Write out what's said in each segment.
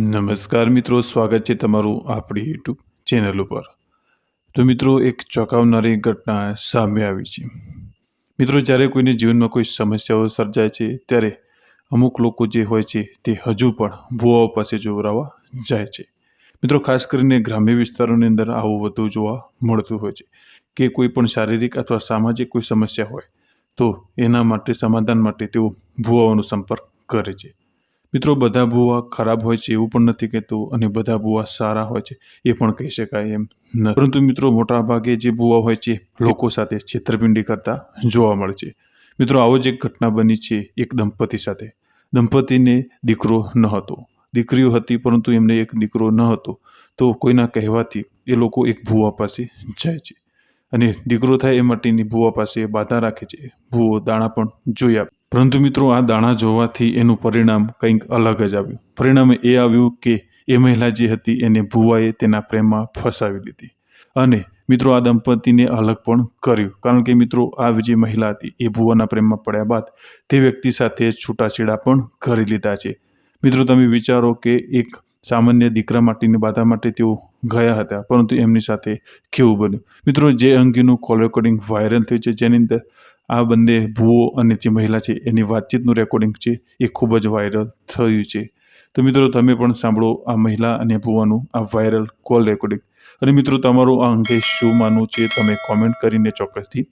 નમસ્કાર મિત્રો, સ્વાગત છે તમારું આપણી યુટ્યુબ ચેનલ ઉપર. તો મિત્રો, એક ચોંકાવનારી ઘટના સામે આવી છે. મિત્રો, જ્યારે કોઈને જીવનમાં કોઈ સમસ્યાઓ સર્જાય છે, ત્યારે અમુક લોકો જે હોય છે, તે હજુ પણ ભૂવાઓ પાસે જોવરાવા જાય છે. મિત્રો, ખાસ કરીને ગ્રામ્ય વિસ્તારોની અંદર આવું વધુ જોવા મળતું હોય છે કે કોઈ પણ શારીરિક અથવા સામાજિક કોઈ સમસ્યા હોય, તો એના માટે, સમાધાન માટે તેઓ ભૂવાઓનો સંપર્ક કરે છે. મિત્રો, બધા ભૂવા ખરાબ હોય છે એવું પણ નથી કહેતું અને બધા ભૂવા સારા હોય છે એ પણ કહી શકાય એમ નથી. પરંતુ મિત્રો મોટા ભાગે જે ભૂવા હોય છે, લોકો સાથે છેતરપિંડી કરતા જોવા મળે છે. મિત્રો, આવો જ એક ઘટના બની છે એક દંપતી સાથે. દંપતીને દીકરો ન હતો. દીકરીઓ હતી, પરંતુ એમને એક દીકરો ન હતો. તો કોઈના કહેવાથી એ લોકો એક ભૂવા પાસે જાય છે. અને દીકરો થાય એ માટેની ભૂવા પાસે બાધા રાખે છે. ભૂવો દાણા પણ જોઈ આપે પરંતુ મિત્રો, આ દાણા જોવાથી એનું પરિણામ કંઈક અલગ જ આવ્યું. પરિણામ એ આવ્યું કે એ મહિલા જે હતી એને ભુવાએ તેના પ્રેમમાં ફસાવી દીધી અને મિત્રો, આ દંપતીને અલગ પણ કર્યું. કારણ કે મિત્રો આ જે મહિલા હતી, એ ભુવાના પ્રેમમાં પડ્યા બાદ તે વ્યક્તિ સાથે છૂટાછેડા પણ કરી લીધા છે. મિત્રો, તમે વિચારો કે એક સામાન્ય દીકરા માટેની બાધા માટે તેઓ ગયા હતા, પરંતુ એમની સાથે કેવું બન્યું? મિત્રો, જે અંગેનું કોલ રેકોર્ડિંગ વાયરલ થયું છે, જેની અંદર આ બંને ભુવો અને જે મહિલા છે એની વાતચીતનું રેકોર્ડિંગ છે એ ખૂબ જ વાયરલ થયું છે. તો મિત્રો તમે પણ સાંભળો આ મહિલા અને ભૂવાનું આ વાયરલ કોલ રેકોર્ડિંગ અને મિત્રો તમારું આ અંગે શું માનવું છે તમે કોમેન્ટ કરીને ચોક્કસથી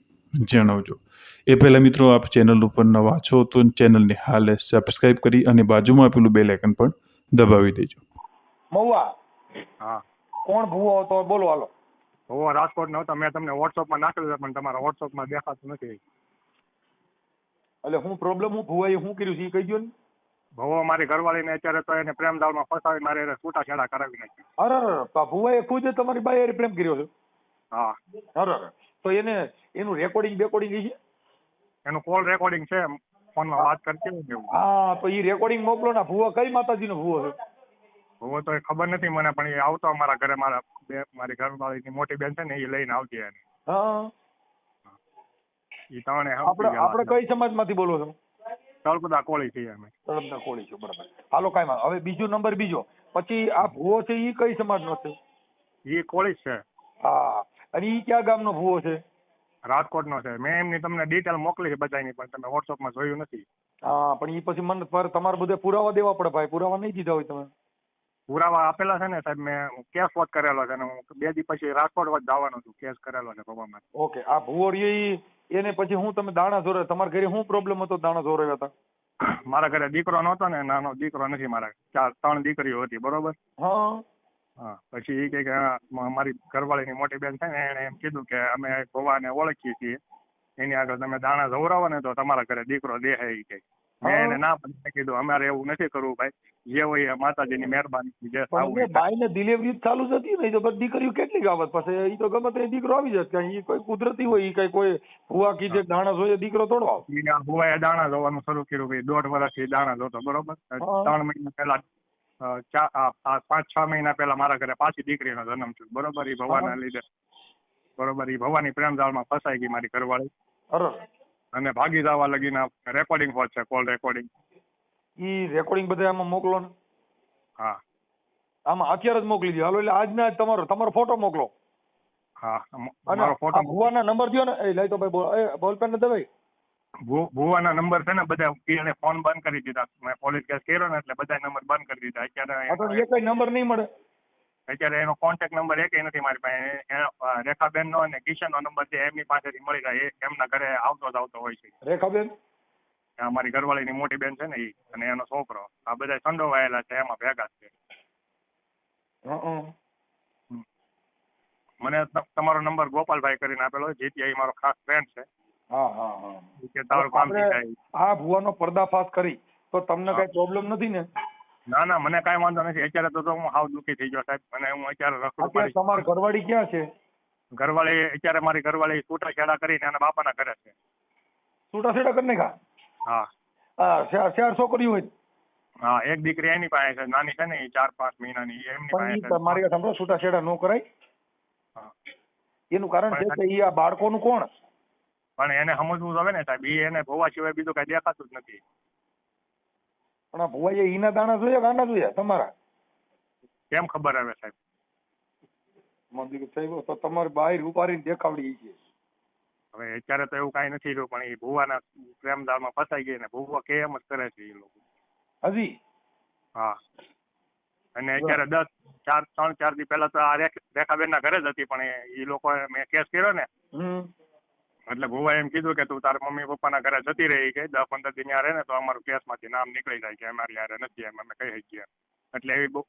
જણાવજો. એ પહેલાં મિત્રો આપ ચેનલ ઉપર નવા છો તો ચેનલને હાલ સબસ્ક્રાઇબ કરી અને બાજુમાં આપેલું બેલ આઇકન પણ દબાવી દેજો. મહુવા હા. કોણ ભૂવો હતો? બોલો હાલો. હું રાજકોટ નો હતો. મેં તમને વોટ્સઅપમાં નાખેલું છે પણ તમારા વોટ્સઅપમાં દેખાતું નથી. એટલે હું પ્રોબ્લેમ હું ભૂવાએ શું કર્યું છે? એ કહી દો ને. ભવો મારી ઘરવાળીને અત્યારે તો એને પ્રેમ દાળમાં ફસાવી મારે એને છૂટાછેડા કરાવી નાખી. અરે અરે ભૂવાએ ખુદ તમારી બાઈ હારે પ્રેમ કર્યો છે? હા. અરે તો એને એનું રેકોર્ડિંગ બેકોર્ડિંગ છે? એનું કોલ રેકોર્ડિંગ છે ફોનમાં વાત કરતી હોય હા તો એ રેકોર્ડિંગ મોકલો ને. ભુવો કઈ માતાજીનો ભુવો છે? ભુવો તો એ ખબર નથી મને પણ એ આવતો અમારા ઘરે મારા બે મારી ઘરવાળીની મોટી બેન છે ને એ લઈને આવતી એને. હા. એ ત્રણે આપણે આપણે કઈ સમાજમાંથી બોલો છો? તળપદા કોળી છીએ અમે. તળપદા કોળી છો બરાબર. હાલો કાંઈ હવે બીજો નંબર બીજો. પછી આ ભૂવો છે એ કઈ સમાજનો છે? એ કોળી છે. હા. અને એ ક્યાં ગામનો ભૂવો છે? રાજકોટનો છે. મેં એમની તમને ડિટેલ મોકલી છે બધાની પણ તમે વોટ્સઅપમાં જોયું નથી. હા પણ એ પછી મને પર- તમારે બધે પુરાવા દેવા પડે ભાઈ. પુરાવા નહીં દીધા હોય તમે. પુરાવા આપેલા છે ને સાહેબ મેં કેસ વોટ કરેલો છે ને હું બે દી પછી રાજકોટ વાત જવાનો છું કેસ કરેલો છે ભવામાં ઓકે. આ ભૂવો ઈ એને પછી હું તમે દાણા જોરે તમારા ઘરે શું પ્રોબ્લેમ હતો દાણા જોરાવ્યા હતા? મારા ઘરે દીકરો નહોતો ને નાનો દીકરો નથી મારા ચાર ત્રણ દીકરીઓ હતી બરોબર? હા. હા પછી એ કે મારી ઘરવાળી ઘરવાળીની મોટી બેન છે ને એણે એમ કીધું કે અમે ભવાને ઓળખીએ છીએ. એની આગળ તમે દાણા જવરાવો ને તો તમારા ઘરે દીકરો દેહાય એ કે મેં એને ના પાડી કીધું અમારે એવું નથી કરવું ભાઈ. જે હોય એ માતાજીની મહેરબાની જે પણ થવું ડિલિવરી ચાલુ જ હતી ને તો બધી દીકરીઓ કેટલી આવત પછી એ તો ગમે તે દીકરો આવી જશે કઈ કોઈ કુદરતી હોય કઈ કોઈ ભૂવા કીધે દાણા જોઈએ દીકરો તોડો આવે. ભુવાએ દાણા જોવાનું શરૂ કર્યું ભાઈ દોઢ વર્ષથી દાણા જોતો બરોબર? ત્રણ મહિના પહેલા અ, ચા આ આ પાંચ છ મહિના પહેલા મારા ઘરે પાછી દીકરીનો જન્મ થયો બરોબર? એ ભવાના લીધે. બરોબર? એ ભવાની પ્રેમ જાળમાં ફસાઈ ગઈ મારી ઘરવાળી. અને ભાગી જવા લગીના રેકોર્ડિંગ હોય છે કોલ રેકોર્ડિંગ ઈ રેકોર્ડિંગ બધા આમાં મોકલો ને? હા. આમાં અત્યારે જ મોકલી દો. હાલો એટલે આજના જ તમારો તમારો ફોટો મોકલો. હા મારો ફોટો ભુવાના નંબર દ્યો ને. એ લઈ તો ભાઈ બોલ. પેન બોલપેન ને દવાઈ ભુવાના નંબર છે ને બધા એને ફોન બંધ કરી દીધા. મેં પોલીસ કેસ કર્યો ને એટલે બધા નંબર બંધ કરી દીધા. અત્યારે એક નંબર નહીં મળે. અત્યારે એનો કોન્ટેક્ટ નંબર એક નથી મારી પાસે. એ- રેખાબેન નો અને કિશનનો નંબર છે એમની પાસેથી મળી જાય એમના ઘરે આવતો જ આવતો હોય છે. રેખાબેન? અમારી મારી ઘરવાળીની મોટી બેન છે ને અને એનો છોકરો. આ બધા સંડોવાયેલા છે એમાં ભેગા છે. મને તમારો નંબર ગોપાલભાઈ કરીને આપેલો જીટીઆઈ મારો ખાસ ફ્રેન્ડ છે. હા હા હા. ભૂવાનો પર્દાફાશ કરી તો તમને કઈ પ્રોબ્લેમ નથી ને? ના ના મને કાંઈ વાંધો નથી. અત્યારે તો હું હાવ દુઃખી થઈ ગયો સાહેબ. મને હું અત્યારે રખડું અત્યારે તમારી ઘરવાળી ક્યાં છે? ઘરવાળી અત્યારે મારી ઘરવાળી છૂટાછેડા કરીને એના બાપાના ઘરે છે. છૂટાછેડા કરી નાખ્યા? હા. હા ચાર છોકરીઓ હોય? હા એક દીકરી એની પાસે છે. નાની છે ને એ ચાર પાંચ મહિનાની એમની પાસે છે. તમારી સાંભળો છૂટાછેડા ન કરાય. એનું કારણ છે કે ઈ આ બાળકોનું કોણ? પણ એને સમજવું હવે ને સાહેબ. એ એને ભોવા સિવાય બીજું કઈ દેખાતું જ નથી. પણ આ ભુવાઈએ ઈના દાણા જોયા ગાંડા જોયા? તમારા? કેમ ખબર આવે સાહેબ? મંદિર સાહેબ તો તમારી બહાર ઉપાડીને દેખાવડી છે. હવે અત્યારે તો એવું કાંઈ નથી રહ્યું પણ એ ભુવાના પ્રેમદાળમાં ફસાઈ ગઈ ને ભુવા કે એમ જ કરે છે એ લોકો. હજી? હા. અને અત્યારે દસ ચાર ત્રણ ચાર દી પહેલા તો આ રેખ- રેખાબેનના ઘરે જ હતી પણ એ- લોકો મેં કેસ કર્યો ને એટલે ભુવાએ એમ કીધું કે તું તારા મમ્મી પપ્પાના ઘરે જતી રહી કે દસ પંદર દિન ત્યાં ને તો અમારું કેસમાંથી નામ નીકળી જાય કે અમારી યારે નથી એમ અમે કહી શકીએ એટલે એવી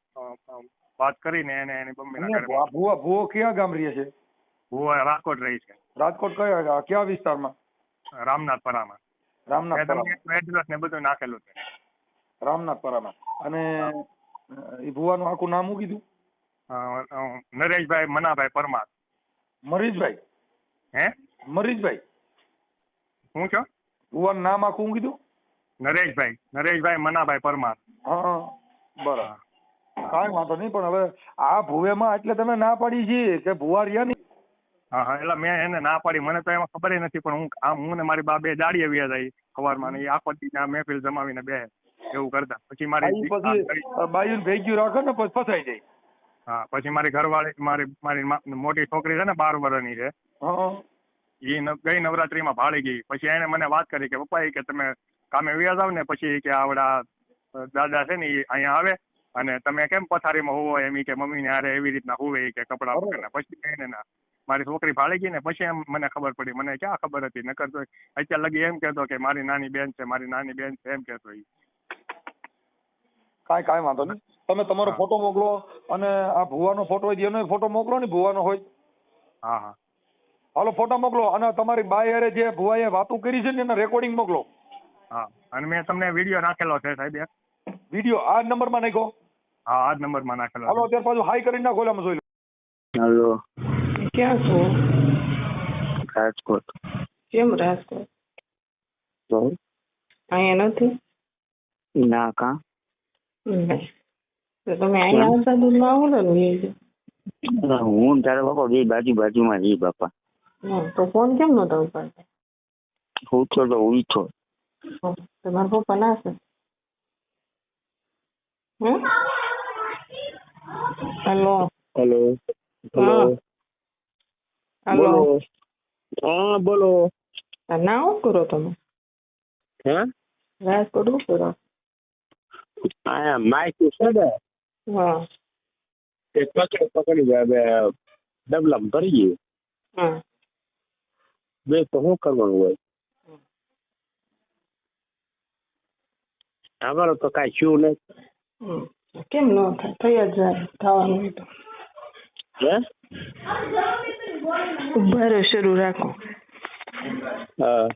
વાત કરીને એને એની મમ્મીના ઘરે ભુવા ભુવા કયા ગામ રહે છે? ભુવા રાજકોટ રહી છે. રાજકોટ કયા કયા વિસ્તારમાં? રામનાથપરામાં રામનાથ મેં તમને એડ્રેસ ને બધું નાખેલું છે. રામનાથપરામાં અને એ ભુવાનું આખું નામ શું કીધું? નરેશભાઈ મનાભાઈ પરમાર. મરીશભાઈ? હે? મરીજભાઈ હું છો? ભુવાનું નામ આખું કીધું? નરેશભાઈ. નરેશભાઈ મનાભાઈ પરમાર. હા બરાબર. કાંઈ વાંધો નહીં પણ હવે આ ભુવેમાં એટલે તમે ના પાડી છે કે ભુવારિયા નહીં હા હા એટલે મેં એને ના પાડી. મને તો એમાં ખબર નથી પણ હું આમ હું ને મારી બા બે દાડીએ વ્યા જાય સવારમાં ને આખો દી આ મહેફિલ જમાવીને બે એવું કરતા. પછી મારી બાયું ભેગ્યું રાખે ને પછી ફસાઈ જાય. હા પછી મારી ઘરવાળી મારી મારી મોટી છોકરી છે ને બાર વર્ષની છે. એ ગઈ નવરાત્રીમાં ભાળી ગઈ. પછી એને મને વાત કરી કે પપ્પા એ કે તમે કામે વ્યાજ આવ ને પછી કે આવડા દાદા છે ને એ અહીંયા આવે અને તમે કેમ પથારીમાં હોવો એમ કે મમ્મીને હારે એવી રીતના હોવે કે કપડાં. પછી એને ના મારી છોકરી ભાળી ગઈ ને પછી એમ મને ખબર પડી. મને ક્યાં ખબર હતી? નકર તો અત્યારે લગી એમ કહેતો કે મારી નાની બેન છે મારી નાની બેન છે એમ કહેતો ઈ. કાંઈ કાંઈ વાંધો નહીં. તમે તમારો ફોટો મોકલો અને આ ભુવાનો ફોટો હોય એનો ફોટો મોકલો ને ભુવાનો હોય. હા હા. હાલો ફોટો મોકલો અને તમારી બાઈ હારે જે ભુવાએ વાતો કરી છે ને એના રેકોર્ડિંગ મોકલો. હા અને મેં તમને વીડિયો નાખેલો છે સાહેબ એક. વીડિયો આ નંબરમાં નાખો હા આ જ નંબરમાં નાખેલો હાલો અત્યારે પાછું હાઈ કરીને નાખો એમાં જોઈ લો. હાલો. ક્યાં છો? રાજકોટ. કેમ રાજકોટ? તો? અહીંયા નથી? ના કા? તમે અહીંયા આવતા દૂધમાં આવો ને હું ત્યારે તારા બાપા બે બાજુ બાજુમાં જી બાપા તો ફોન કેમ નતો ઉપાડતો હું તો ઉઠો તમારા પપ્પા ના છે હમ હેલો હેલો હેલો. હેલો હા બોલો આ ના શું કરો તમે હે રાજકોટ શું કરો આ માઇક છે ને હા એ કચરો પકડી જાય હવે ડબલામાં ભરી ગયું હા બે તો શું કરવાનું હોય? અમારો તો કઈ શું નહીં કેમ ન થાય? થઈ જ જાય થવાનું તો. ઊભા રહો શરૂ રાખો. હા.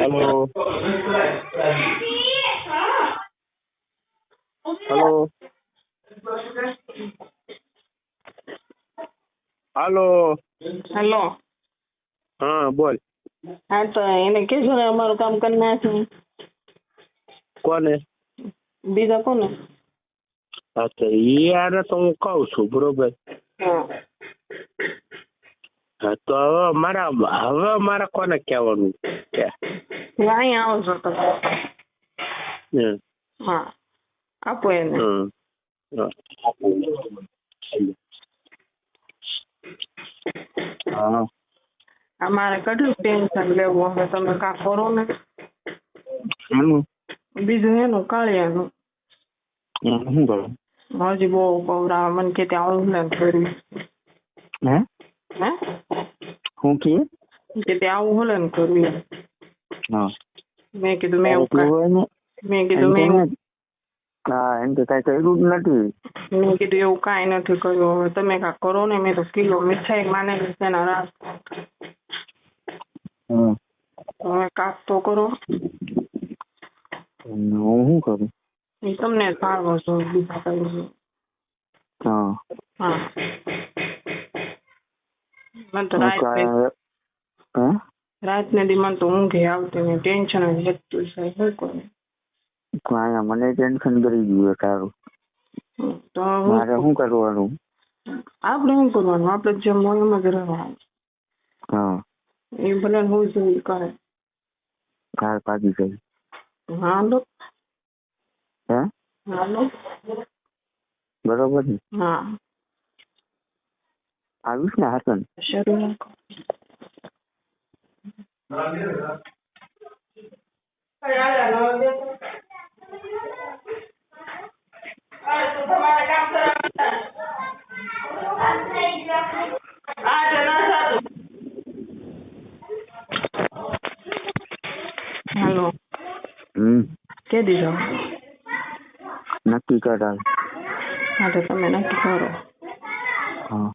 હેલો. હેલો. હાલો. હેલો. હા બોલ. હા તો એને કેજો ને અમારું કામ કરી નાખે કોને? બીજા કોને? અચ્છા ઈ યાર તો હું કહું છું બરોબર? હા. હા તો હવે મારા હવે મારે કોને કહેવાનું હવે અહીંયા આવો છો તમે હા આપો એને. હમ. હા. હા. કેટલું ટેન્શન લેવું હવે તમે કા કરો ને. બીજું એનું કાળિયાનું. શું કરું? હજી બહુ કવરા મને કે ત્યાં ઓનલાઈન કર્યું હે? હે? શું કે કે ત્યાં આવું હોલે કર્યું હા. મેં કીધું મેં મેં કીધું મેં હા એમ તો કઈ કર્યું જ નથી. મેં કીધું એવું કઈ નથી કર્યું. હવે તમે કાંઈ કરો ને મેં તો કિલો મીઠાઈ માને એના રાસ. હવે કાંક તો કરો. હું શું કરું? એ તમને સારો છો બીજા કઈ. હા. હા. મને તો રાત ને દી મને તો ઊંઘે આવતી ને ટેન્શન જ હતું સાહેબ શું કરું મને ટેન્શન કરી ગયું તારું. તો મારે શું કરવાનું? આપણે શું કરવાનું? આપણે જે હોય જ રહેવાનું. હા. એ ભલે હું શું કરે. કાર પાકી ગઈ હાલો. હે? હાલો. બરોબર ને હા. આવીશ ને હાસન? શરૂ રાખો હાલો નક્કી કરાવ હા તો તમે નક્કી કરો. હા.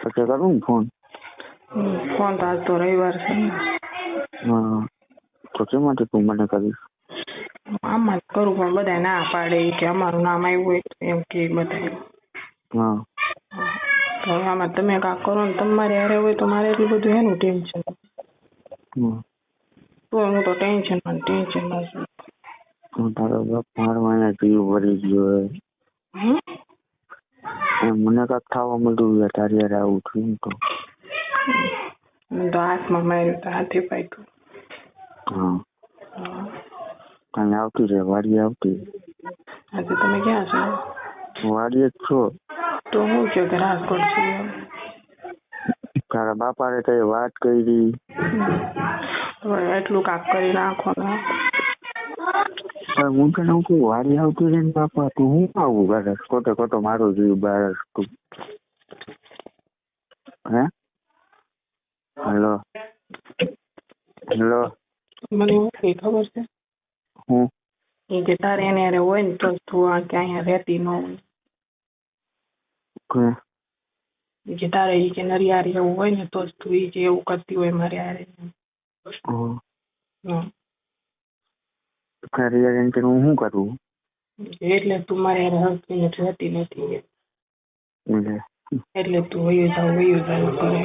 પછી કરું ફોન? ફોન તો આજ તો રવિવાર છે ને. હા. તો શા માટે તું મને કરીશ? આમાં કરું પણ બધા ના પાડે કે અમારું નામ આવ્યું હોય તો એમ કે બધા હા. તો આમાં તમે કાંક કરો ને તમારે હારે હોય તો મારે એટલું બધું એનું ટેન્શન. તો હું તો ટેન્શનમાં ને ટેન્શનમાં છું. હું તારો બાપ મારો અહીંયા જીવ ભરી ગયો હે. મને કાંક થવા મળ્યું છે તારી યાર આવું થયું તો. તો હાથમાં માર્યું તો હાથે પાક્યું હા. કાંઈ આવતી રે વાડી આવતી આજે તમે ક્યાં છો? વાડીએ જ છો. તો હું છે કે રાજકોટ છું. તારા બાપાએ કઈ વાત કરી. એટલું કાક કરી નાખો ને. પણ હું તને હું કહું? વાડી આવતું રે ને બાપા તું હું આવું બારસ ખોટે ખોટો મારો જોયું બાર તું. હે? હેલો. હેલો. મને એવું કઈ ખબર છે? હું? એ કે તારે એને હારે હોય ને તો તું આ કે અહીંયા રહેતી ન હોય. કે તારે ઈ કે નરિયારી એવું હોય ને તો જ તું ઈ જે એવું કરતી હોય મારે હારે. હમ. તારી એમ કે હું શું કરું? એટલે તું મારે હરખીને રહેતી નથી એટલે. તું વયું જાવ વયું જાવ કરે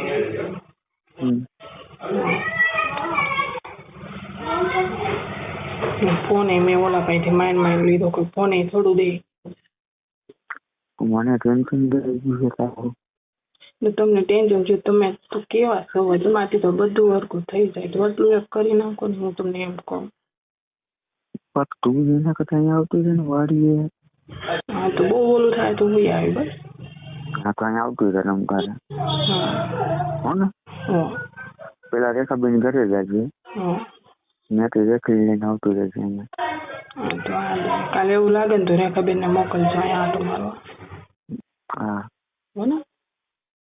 ફોને મેં ઓલા પાસેથી માઇન્ડ માઇન લીધો કોઈ ફોન થોડું દે. મને ટેન્શન ને તમને ટેન્શન છે તમે તો કેવા છો તમારાથી તો બધું સરખું થઈ જાય. તો એક કરી નાખો ને હું તમને એમ કહું. પણ તું એના કરતા અહીંયા આવતું રહે ને વાડીએ હા તો બહુ ઓલું થાય તો હું આવી બસ. હા તો અહીંયા આવતું છે રમકારે હા. ને? પેલા રેખાબેન ઘરે જાય મેં તો રેખી લઈને આવતું રહે છે અહીંયા. તો કાલે એવું લાગે ને તો રેખાબેનને મોકલજો અહીંયા આટો મારો. હા. હો ને?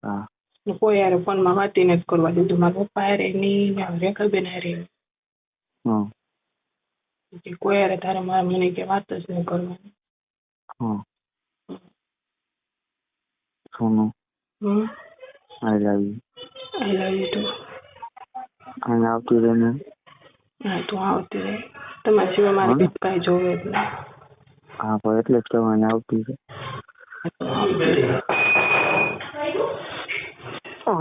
હા. ને કોઈ યારે ફોનમાં વાતી નથી કરવા દીધું. મારા પપ્પા હારે ની ને રેખાબેન હારે. ની. હા. કે કોઈ હારે તારે મારા મને કે વાત જ નહીં કરવાની હા સોનું હમ I love you I love you too અહીંયા આવતી રહે ને હા તું આવતી રહે તમારા સિવાય મારે. બીજું કાંઈ જોવે જ નહીં હા પણ એટલે જ કહેવાય આવતી આવતી રહે હો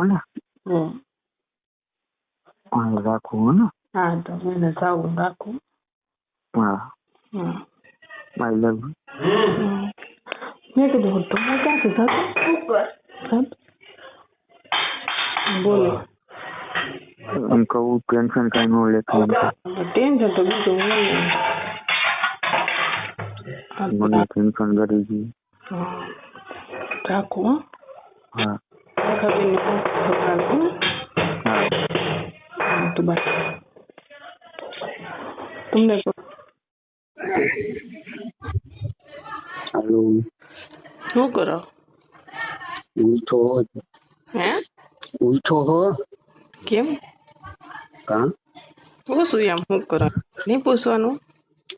હો ને હા તો એને સાવ રાખું હા. I love. મેં કીધું તો હું ક્યાંથી જતો ઉપર બોલો એમ કહું ટેન્શન કઈ ન લેતું ટેન્શન તો બીજું મને ટેન્શન કરી છે રાખો હા તમને. હાલો. શું કરો? ઉઠો હે. ઉઠો હો. કેમ? કા? પૂછું એમ શું કરો? નહીં પૂછવાનું?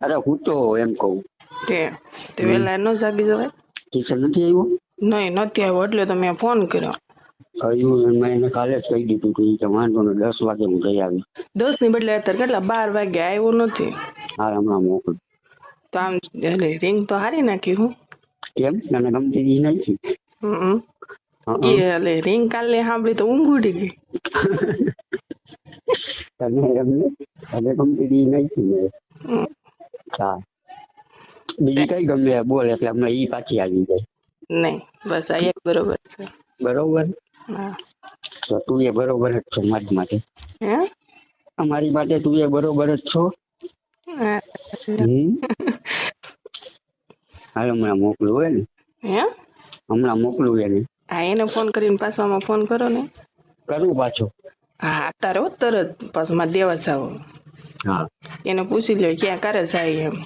અરે હું તો એમ કહું. કે તે વેલા ન જાગી જવાય? કિશન નથી આવ્યો? નહીં નથી આવ્યો એટલે તો મેં ફોન કર્યો. કહ્યું મેં એને કાલે જ કહી દીધું હતું કે વાંધો ને દસ વાગે હું જઈ આવી. દસની બદલે અત્યારે કેટલા બાર વાગે આવ્યો નથી? હા હમણાં મોકલ. તો આમ એટલે રિંગ તો હારી નાખી હું કેમ તને ગમતી દી નથી હમ હં, એ હં. એટલે રિંગ કાલે સાંભળી તો ઊંઘ ઉડી ગઈ તને એમને તને ગમતી દી નથી ને હમ. હા બીજી કઈ ગમે એ બોલ એટલે હમણાં ઈ પાછી આવી જાય નહીં બસ આ એક બરોબર છે બરોબર હા તો તું એ બરોબર જ છો મારી માટે હે અમારી માટે તું એ બરોબર જ છો હા. હમ હાલ હમણાં મોકલું હોય ને. હે? હમણાં મોકલું એને. હા એને ફોન કરીને પાછો આમાં ફોન કરો ને. કરું પાછો. હા અત્યારે હો તરત પાછું મારે દેવા જાવ. હા. એને પૂછી લ્યો ક્યાં કરે જાય એમ.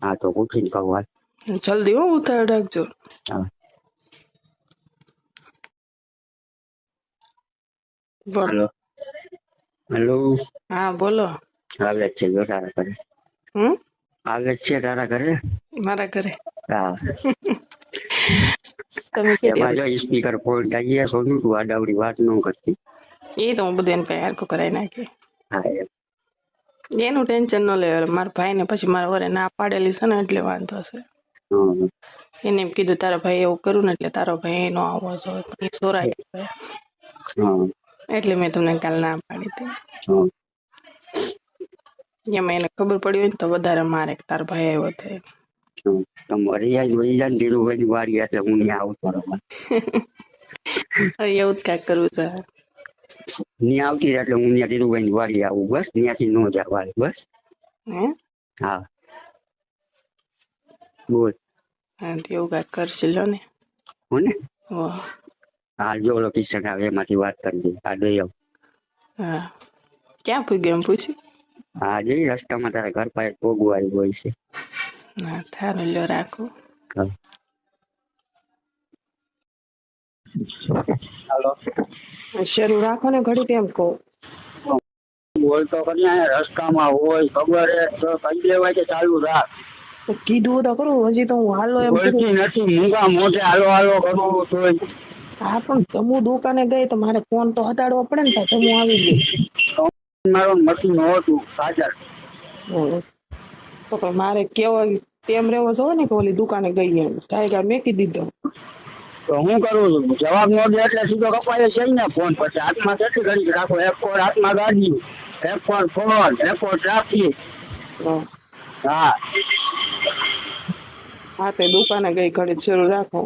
હા તો પૂછીને કહું હાલ. જલ્દી હો ઉતાર રાખજો. હા. બોલો. હેલો. હેલો. હા બોલો. આવે છે જો સારા કરે હમ? આવે છે તારા ઘરે? મારા ઘરે. હા. તમે કે જો સ્પીકર પોઈન્ટ ગયા સોનું તું આડાવડી વાત ન કરતી. એ તો હું બધું એને કઈ હરખું કરાવી નાખી. હા એનું ટેન્શન ન લેવા મારા ભાઈ ને પછી મારા વરે ના પાડેલી છે ને એટલે વાંધો છે એને એમ કીધું તારા ભાઈ એવું કરું ને એટલે તારો ભાઈ નો આવવો જોઈએ સોરાય. એટલે મેં તમને કાલ ના પાડી હતી. એમાં એને ખબર પડી હોય ને તો વધારે મારે કે તાર ભાઈ આવ્યો તે એમ. હમ. તો જાય ધીરુભાઈ વારી એટલે હું ત્યાં આવું બરોબર. એવું જ કાંઈક કરવું છે. ની આવતી એટલે હું ત્યાં ધીરુભાઈ ની વાડી આવું બસ. ત્યાંથી નો જા વારી બસ. હે? બોલ. હા એવું કાંઈક કરશે લો ને. હું ને હા જો ઓલો કિસ્સા આવે એમાંથી વાત કરી દે. આ દઈ આવ. હા. ક્યાં પૂગ્યો એમ પૂછ્યું? હા જઈ રસ્તામાં તારા ઘર પાસે પોગવું આવ્યું હોય છે. ના થારું લ્યો રાખું. હા. હાલો. શરૂ રાખો ને ઘડી તેમ કહું. બોલતો કરી અહીંયા રસ્તામાં હોય ખબર હે તો કહી દેવાય કે ચાલુ રાખ. તો કીધું તો ખરું હજી તો હું હાલો એમ બોલતી નથી મૂંગા મોઢે હાલો હાલો કરું તોય. હા પણ તમુ દુકાને ગઈ તો મારે ફોન તો હટાડવો પડે ને તો તમુ આવી ગઈ. મારો મશીન હતું હમ. તો પણ મારે કેવો તેમ રહેવો છો ને કે ઓલી દુકાને ગઈ એમ. કાંઈ કાંઈ મેકી દીધો. તો હું કરું છું? જવાબ નો દે એટલે સીધો કપાય છે ને ફોન. પછી હાથમાં કેટલી ઘડી રાખો? એક ફોન હાથમાં ગાડી એક ફોન ફોન. એક ફોન ટ્રાફિક હા. હા તે દુકાને ગઈ ઘડી શરૂ રાખો.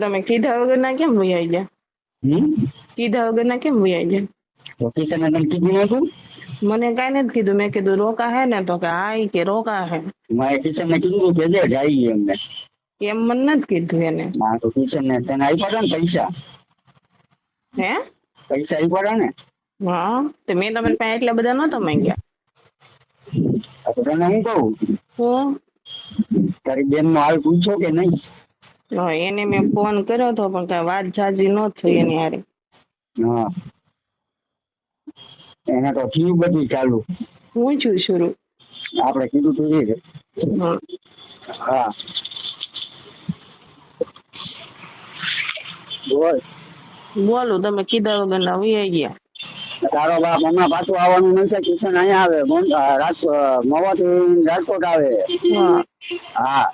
તમે કીધા વગરના કેમ વૈયા ગયા કીધા વગરના કેમ વૈયા ગયા તને કીધું નતું? મને કઈ નથી કીધું. મેં કીધું રોકા હે ને? તો કે હા કે રોકા હે. મારે કિશન ને કીધું કે દે જાય એમને. એમ મને નથી કીધું એને. ના તો કિશન ને તને આપ્યા હતા ને પૈસા? હે? પૈસા આપ્યા હતા ને? હા તો મેં તમારી પાસે એટલા બધા નતો માંગ્યા. તો તને હું કહું? હું? તારી બેન નો હાલ પૂછો કે નહીં? હા, એને મેં ફોન કર્યો હતો પણ કઈ વાત જાજી ન થઈ એની હારે. હા. એને તો થયું બધી ચાલુ. હું છું શરૂ. આપણે કીધું તું એ હા. બોલ. બોલું તમે કીધા વગરના વૈયા ગયા. તારો બાપ હમણાં પાછું આવવાનું નથી કિશન અહીંયા આવે રાજકોટ મવાથી રાજકોટ આવે. હા.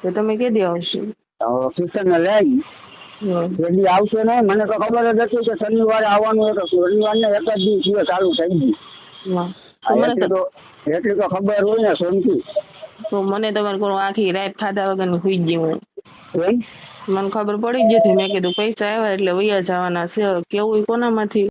તો તમે કીધી આવશો? તો કિશન ને લઈ જલ્દી આવશે નહીં. મને તો ખબર જ હતી કે શનિવારે આવવાનું હતું શનિવાર ને એક જ દિવસ ચાલુ થઈ ગઈ મને એટલી તો એટલી ખબર હોય ને સોમથી તો મને તમારે કોણ આખી રાત ખાધા વગરની સુઈ ગયું મને ખબર પડી જ હતી મેં કીધું પૈસા આવ્યા એટલે વૈયા જવાના છે. કેવું કોનામાંથી?